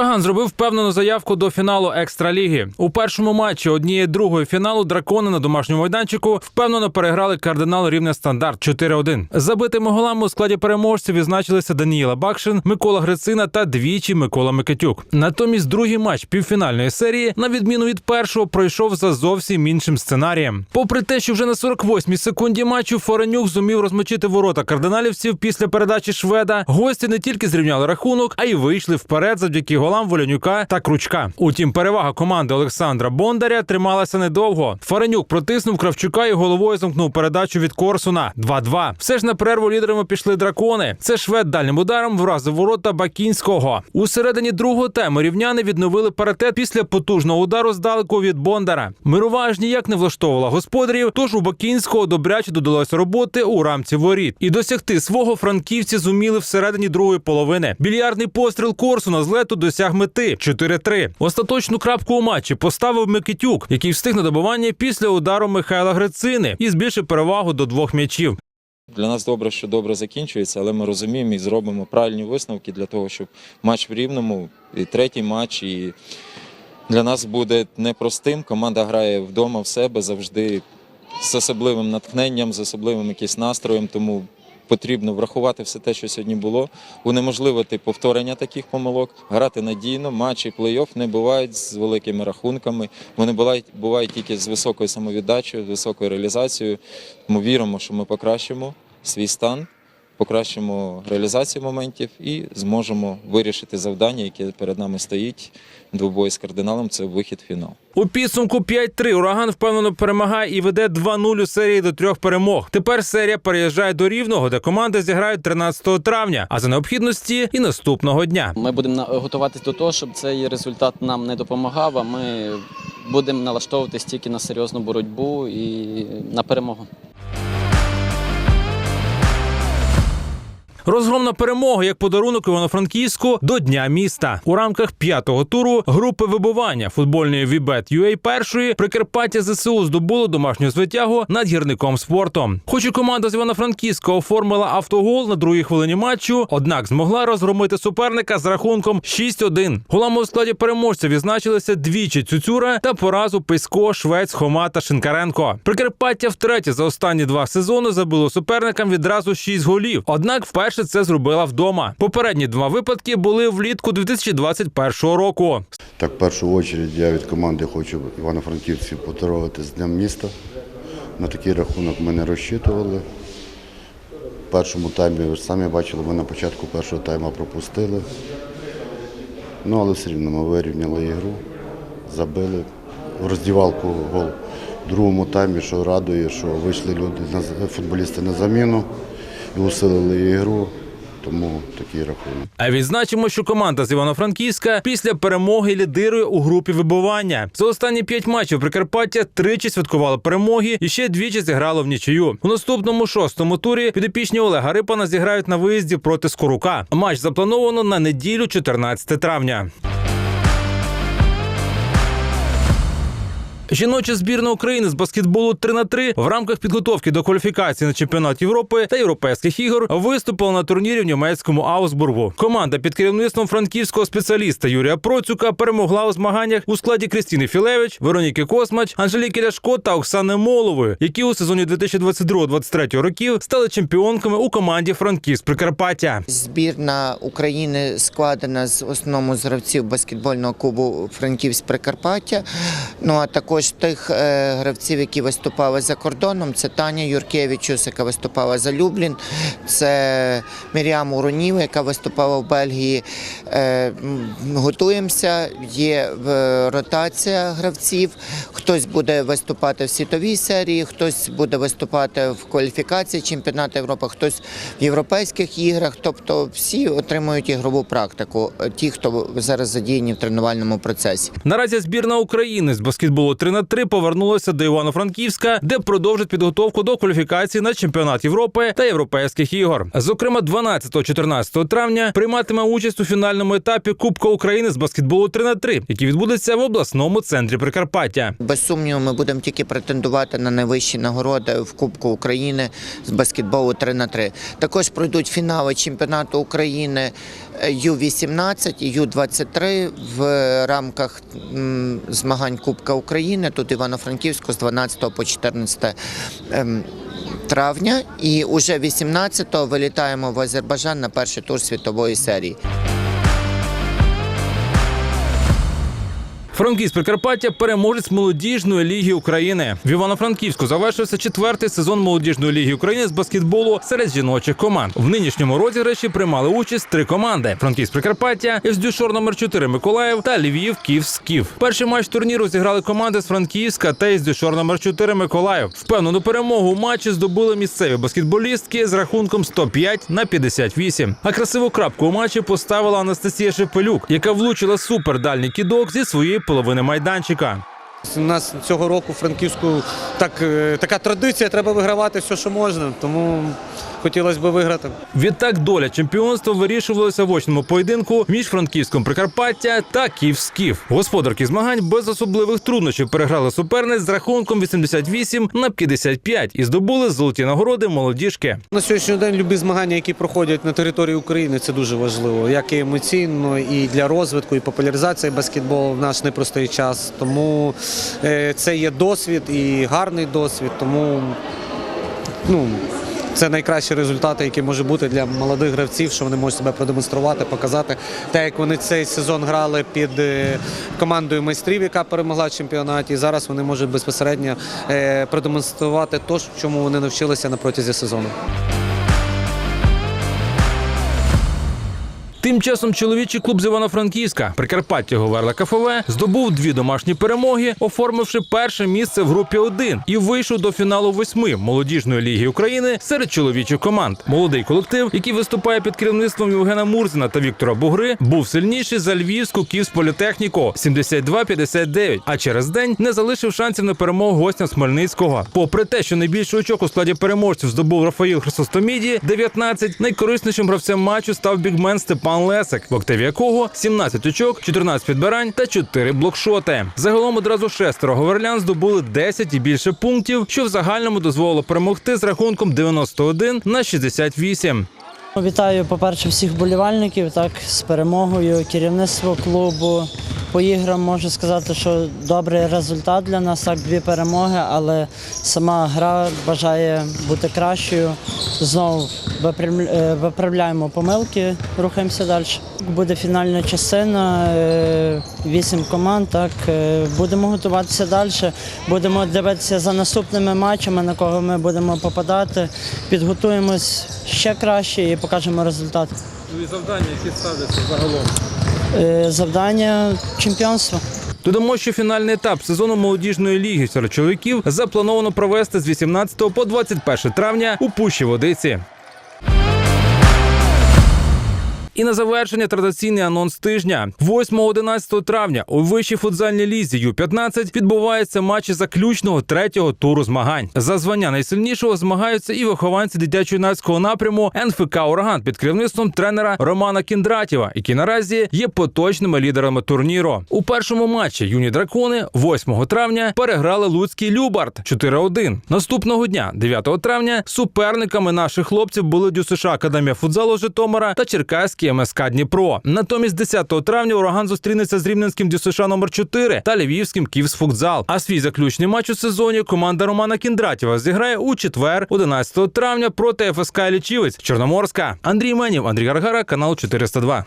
Ураган зробив впевнену заявку до фіналу екстраліги. У першому матчі однієї другої фіналу дракони на домашньому майданчику впевнено переграли кардинал рівня стандарт 4-1. Забитими голами у складі переможців відзначилися Даніїла Бакшин, Микола Грицина та двічі Микола Микитюк. Натомість другий матч півфінальної серії, на відміну від першого, пройшов за зовсім іншим сценарієм. Попри те, що вже на 48-й секунді матчу Форенюк зумів розмочити ворота кардиналівців після передачі шведа. Гості не тільки зрівняли рахунок, а й вийшли вперед завдяки голам Волянюка та Кручка. Утім, перевага команди Олександра Бондаря трималася недовго. Фаренюк протиснув Кравчука і головою замкнув передачу від Корсуна. 2-2. Все ж на перерву лідерами пішли дракони. Це швед дальнім ударом вразив ворота Бакінського. У середині другого тайму рівняни відновили паритет після потужного удару здалеку від Бондара. Мирова аж ніяк не влаштовувала господарів, тож у Бакінського добряче додалося роботи у рамці воріт. І досягти свого франківці зуміли всередині другої половини. Більярдний постріл Корсуна з лету досяг мети 4-3. Остаточну крапку у матчі поставив Микитюк, який встиг на добування після удару Михайла Грицини і збільшив перевагу до двох м'ячів. Для нас добре, що добре закінчується, але ми розуміємо і зробимо правильні висновки для того, щоб матч в рівному, і третій матч, і для нас буде непростим. Команда грає вдома в себе завжди з особливим натхненням, з особливим якимось настроєм. Тому потрібно врахувати все те, що сьогодні було, унеможливити повторення таких помилок, грати надійно. Матчі плей-офф не бувають з великими рахунками. Вони бувають, бувають тільки з високою самовіддачею, з високою реалізацією. Ми віримо, що ми покращимо свій стан, покращимо реалізацію моментів і зможемо вирішити завдання, яке перед нами стоїть. Двобой з кардиналом це вихід в фінал. У підсумку 5-3 ураган впевнено перемагає і веде 2-0 у серії до трьох перемог. Тепер серія переїжджає до рівного, де команди зіграють 13 травня, а за необхідності і наступного дня. Ми будемо готуватись до того, щоб цей результат нам не допомагав. А ми будемо налаштовуватись тільки на серйозну боротьбу і на перемогу. Розгромна перемога як подарунок Івано-Франківську до Дня міста у рамках п'ятого туру групи вибування футбольної Вібет UA першої Прикарпаття ЗСУ здобуло домашню звитягу над гірником спортом. Хоч і команда з Івано-Франківська оформила автогол на другій хвилині матчу, однак змогла розгромити суперника з рахунком 6-1. Голами у складі переможця відзначилися двічі Цюцюра та поразу Писько, Швець, Хома та Шинкаренко. Прикарпаття втретє за останні два сезони забило суперникам відразу шість голів. Однак вперше це зробила вдома. Попередні два випадки були влітку 2021 року. Так, в першу очередь я від команди хочу івано-франківців поздоровити з Днем міста. На такий рахунок ми не розчитували. В першому таймі, ви ж самі бачили, ми на початку першого тайму пропустили. Ну, але все рівно ми вирівняли ігру, забили. В роздівалку гол в другому таймі, що радує, що вийшли люди, футболісти на заміну і усилили ігру. Тому такий рахунок. А відзначимо, що команда з Івано-Франківська після перемоги лідирує у групі вибування. За останні п'ять матчів Прикарпаття тричі святкувало перемоги і ще двічі зіграло в нічию. У наступному шостому турі підопічні Олега Рипана зіграють на виїзді проти Скорука. Матч заплановано на неділю, 14 травня. Жіноча збірна України з баскетболу 3 на 3 в рамках підготовки до кваліфікації на чемпіонат Європи та європейських ігор виступила на турнірі в німецькому Аусбургу. Команда під керівництвом франківського спеціаліста Юрія Процюка перемогла у змаганнях у складі Крістіни Філевич, Вероніки Космач, Анжеліки Ляшко та Оксани Молової, які у сезоні 2022-2023 років стали чемпіонками у команді Франківськ Прикарпаття. Збірна України складена з основному з гравців баскетбольного клубу Франківськ Прикарпаття. Ну а також тих е, гравців, які виступали за кордоном. Це Таня Юркевичус, яка виступала за Люблін. Це Міріам Уронів, яка виступала в Бельгії. Е, готуємося. Є ротація гравців. Хтось буде виступати в світовій серії, хтось буде виступати в кваліфікації чемпіонату Європи, хтось в європейських іграх. Тобто всі отримують ігрову практику. Ті, хто зараз задіяні в тренувальному процесі. Наразі збірна України з баскетболу 3 3 на 3 повернулася до Івано-Франківська, де продовжить підготовку до кваліфікації на чемпіонат Європи та європейських ігор. Зокрема, 12-14 травня прийматиме участь у фінальному етапі Кубка України з баскетболу 3 на 3 який відбудеться в обласному центрі Прикарпаття. Без сумніву, ми будемо тільки претендувати на найвищі нагороди в Кубку України з баскетболу 3 на 3 Також пройдуть фінали чемпіонату України е, Ю-18 і Ю-23 в рамках змагань Кубка України. Тут Івано-Франківську з 12 по 14 ем, травня. І уже 18-го вилітаємо в Азербайджан на перший тур світової серії. Франківськ Прикарпаття переможець молодіжної ліги України. В Івано-Франківську завершився четвертий сезон молодіжної ліги України з баскетболу серед жіночих команд. В нинішньому розіграші приймали участь три команди: Франківськ Прикарпаття, ФДЮшор номер 4 Миколаїв та Львів Київ Скіф. Перший матч турніру зіграли команди з Франківська та ФДЮшор номер 4 Миколаїв. Впевнену перемогу у матчі здобули місцеві баскетболістки з рахунком 105 на 58. А красиву крапку у матчі поставила Анастасія Шепелюк, яка влучила супердальний кідок зі своєї половини майданчика. У нас цього року Франківську так, е, така традиція, треба вигравати все, що можна. Тому хотілося б виграти. Відтак доля чемпіонства вирішувалася в очному поєдинку між Франківськом Прикарпаття та Київсків. Господарки змагань без особливих труднощів переграли суперниць з рахунком 88 на 55 і здобули золоті нагороди молодіжки. На сьогоднішній день любі змагання, які проходять на території України, це дуже важливо, як і емоційно, і для розвитку, і популяризації баскетболу в наш непростий час. Тому е, це є досвід і гарний досвід. Тому ну, це найкращі результати, які можуть бути для молодих гравців, що вони можуть себе продемонструвати, показати. Те, як вони цей сезон грали під е, командою майстрів, яка перемогла в чемпіонаті. І зараз вони можуть безпосередньо е, продемонструвати те, чому вони навчилися на протязі сезону. Тим часом чоловічий клуб з Івано-Франківська Прикарпаття Говерла КФВ здобув дві домашні перемоги, оформивши перше місце в групі 1 і вийшов до фіналу восьми молодіжної ліги України серед чоловічих команд. Молодий колектив, який виступає під керівництвом Євгена Мурзина та Віктора Бугри, був сильніший за львівську Київсполітехніку 72-59, а через день не залишив шансів на перемогу гостям з Хмельницького. Попри те, що найбільше очок у складі переможців здобув Рафаїл Хрисостоміді 19, найкориснішим гравцем матчу став бігмен Степан Лесик, в активі якого 17 очок, 14 підбирань та 4 блокшоти. Загалом одразу шестеро говерлян здобули 10 і більше пунктів, що в загальному дозволило перемогти з рахунком 91 на 68. Вітаю, по-перше, всіх болівальників так, з перемогою, керівництво клубу. По іграм можу сказати, що добрий результат для нас, так, дві перемоги, але сама гра бажає бути кращою. Знову виправляємо помилки, рухаємося далі. Буде фінальна частина, е, вісім команд. Так, е, будемо готуватися далі. Будемо дивитися за наступними матчами, на кого ми будемо попадати. Підготуємось ще краще і покажемо результат. І завдання, які ставляться загалом. Е, Завдання чемпіонства. Додамо, що фінальний етап сезону молодіжної ліги серед чоловіків заплановано провести з 18 по 21 травня у Пущі Водиці. І на завершення традиційний анонс тижня. 8-11 травня у вищій футзальній лізі Ю-15 відбуваються матчі заключного третього туру змагань. За звання найсильнішого змагаються і вихованці дитячо-юнацького напряму НФК Ураган під керівництвом тренера Романа Кіндратєва, які наразі є поточними лідерами турніру. У першому матчі юні дракони 8 травня переграли Луцький Любард 4-1. Наступного дня, 9 травня, суперниками наших хлопців були ДЮСШ Академія футзалу Житомира та Черкаський МСК Дніпро. Натомість 10 травня ураган зустрінеться з рівненським ДЮСШ номер 4 та львівським Київсфутзал. А свій заключний матч у сезоні команда Романа Кіндратєва зіграє у четвер, 11 травня проти ФСК Лічівець Чорноморська. Андрій Менів, Андрій Гаргара, канал 402.